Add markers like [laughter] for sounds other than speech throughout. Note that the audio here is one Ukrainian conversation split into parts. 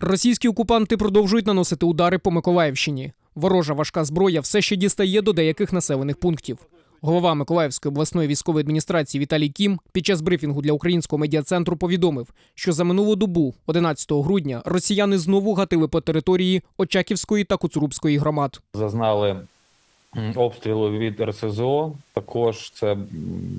Російські окупанти продовжують наносити удари по Миколаївщині. Ворожа важка зброя все ще дістає до деяких населених пунктів. Голова Миколаївської обласної військової адміністрації Віталій Кім під час брифінгу для українського медіа-центру повідомив, що за минулу добу, 11 грудня, росіяни знову гатили по території Очаківської та Куцурубської громад. зазнали обстрілу від РСЗО. Також це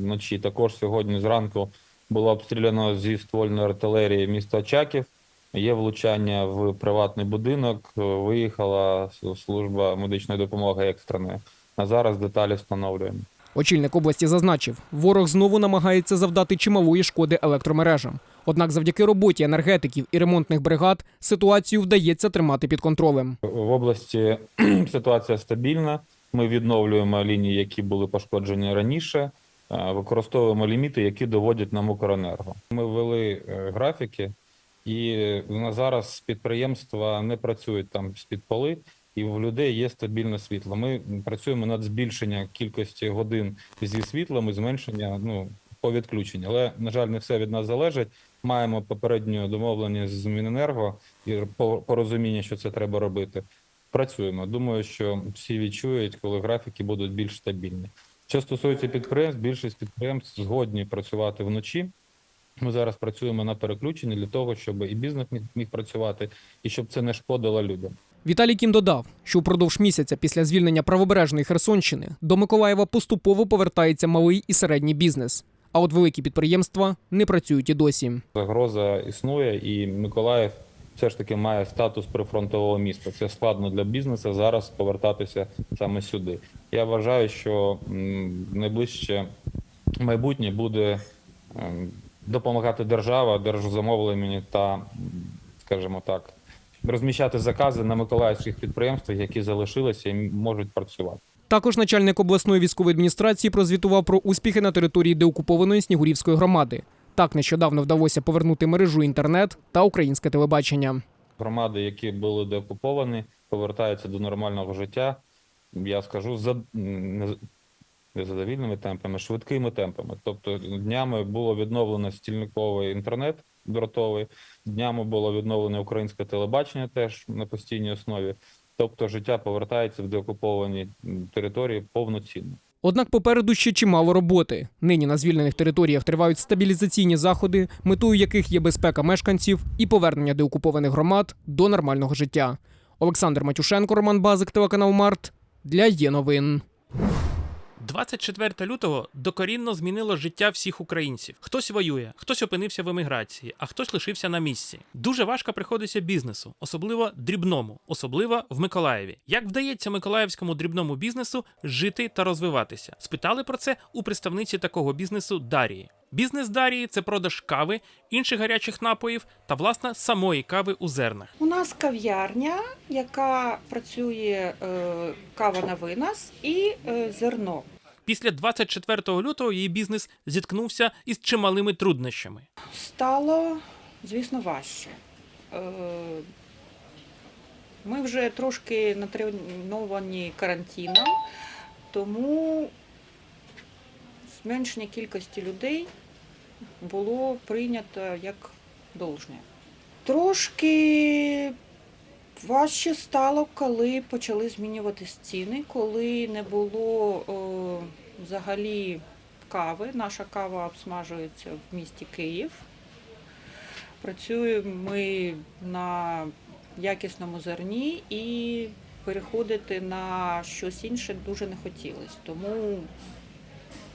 вночі. Також сьогодні зранку було обстріляно зі ствольної артилерії місто Очаків. Є влучання в приватний будинок. Виїхала служба медичної допомоги екстреної. На зараз деталі встановлюємо. Очільник області зазначив, ворог знову намагається завдати чималої шкоди електромережам. Однак, завдяки роботі енергетиків і ремонтних бригад ситуацію вдається тримати під контролем. В області [clears throat] ситуація стабільна. Ми відновлюємо лінії, які були пошкоджені раніше. е, Використовуємо ліміти, які доводять нам Укренерго. Ми ввели е, графіки, і на зараз підприємства не працюють там з-під поли, і в людей є стабільне світло. Ми працюємо над збільшенням кількості годин зі світлом і зменшення ну, по відключенню. Але, на жаль, не все від нас залежить. Маємо попередню домовленість з Міненерго і порозуміння, що це треба робити. Працюємо. Думаю, що всі відчують, коли графіки будуть більш стабільні. Що стосується підприємств, більшість підприємств згодні працювати вночі. Ми зараз працюємо на переключенні для того, щоб і бізнес міг, міг працювати, і щоб це не шкодило людям. Віталій Кім додав, що впродовж місяця після звільнення правобережної Херсонщини до Миколаєва поступово повертається малий і середній бізнес. А от великі підприємства не працюють і досі. Загроза існує, і Миколаїв все ж таки має статус прифронтового міста. Це складно для бізнесу зараз повертатися саме сюди. Я вважаю, що найближче майбутнє буде ем, допомагати держава, держзамовленню та, скажімо так, розміщати закази на миколаївських підприємствах, які залишилися і можуть працювати. Також начальник обласної військової адміністрації прозвітував про успіхи на території деокупованої Снігурівської громади. Так нещодавно вдалося повернути мережу інтернет та українське телебачення. громади, які були деокуповані, повертаються до нормального життя. Я скажу за задовільними темпами, швидкими темпами. Тобто днями було відновлено стільниковий інтернет дротовий, днями було відновлене українське телебачення теж на постійній основі. Тобто життя повертається в деокуповані території повноцінно. Однак попереду ще чимало роботи. Нині на звільнених територіях тривають стабілізаційні заходи, метою яких є безпека мешканців і повернення деокупованих громад до нормального життя. Олександр Матюшенко, Роман Базик, телеканал Март для є новин. 24 лютого докорінно змінило життя всіх українців. Хтось воює, хтось опинився в еміграції, а хтось лишився на місці. Дуже важко приходиться бізнесу, особливо дрібному, особливо в Миколаєві. Як вдається миколаївському дрібному бізнесу жити та розвиватися? Спитали про це у представниці такого бізнесу Дарії. Бізнес Дарії це продаж кави, інших гарячих напоїв та власне самої кави у зернах. У нас кав'ярня, яка працює е, кава на винос і е, зерно. Після 24 лютого її бізнес зіткнувся із чималими труднощами. Стало, звісно, важче. Е, Ми вже трошки натреновані карантином, тому зменшення кількості людей було прийнято як должне. Трошки важче стало, коли почали змінюватись ціни, коли не було е, взагалі кави. Наша кава обсмажується в місті Київ. Працюємо ми на якісному зерні і переходити на щось інше дуже не хотілося. Тому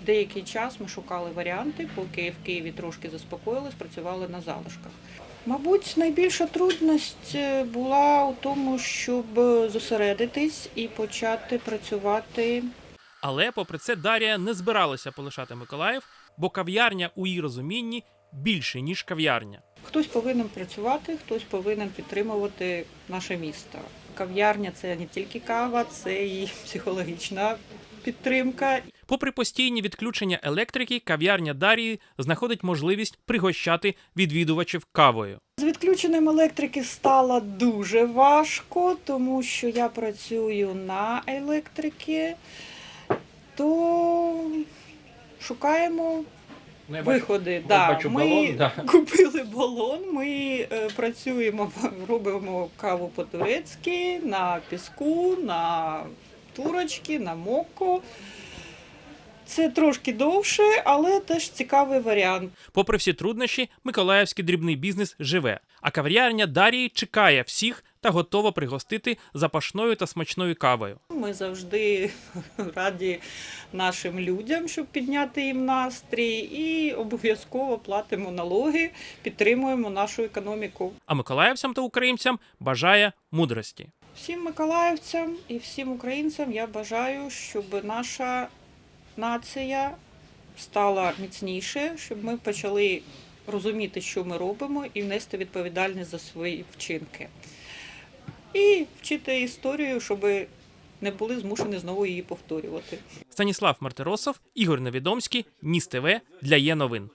деякий час ми шукали варіанти, поки в Києві трошки заспокоїлись, працювали на залишках. Мабуть, найбільша трудність е, була у тому, щоб зосередитись і почати працювати Але, попри це, Дарія не збиралася полишати Миколаїв, бо кав'ярня у її розумінні більше, ніж кав'ярня. Хтось повинен працювати, хтось повинен підтримувати наше місто. Кав'ярня це не тільки кава, це і психологічна підтримка. Попри постійні відключення електрики, кав'ярня Дарії знаходить можливість пригощати відвідувачів кавою. З відключенням електрики стало дуже важко, тому що я працюю на електрики, то шукаємо Ну, виходи. Да. Ми [laughs] купили балон, ми е, працюємо, [laughs] робимо каву по-турецьки, на піску, на турочки, на мокко. Це трошки довше, але теж цікавий варіант. Попри всі труднощі, миколаївський дрібний бізнес живе, а кав'ярня Дарії чекає всіх та готова пригостити запашною та смачною кавою. Ми завжди [laughs] раді нашим людям, щоб підняти їм настрій, і обов'язково платимо налоги, підтримуємо нашу економіку. А миколаївцям та українцям бажає мудрості. Всім миколаївцям і всім українцям я бажаю, щоб наша нація стала міцніше, щоб ми почали розуміти, що ми робимо, і внести відповідальність за свої вчинки. І вчити історію, щоб не були змушені знову її повторювати. Станіслав Мартиросов, Ігор Невідомський, Ніс ТВ для є новин.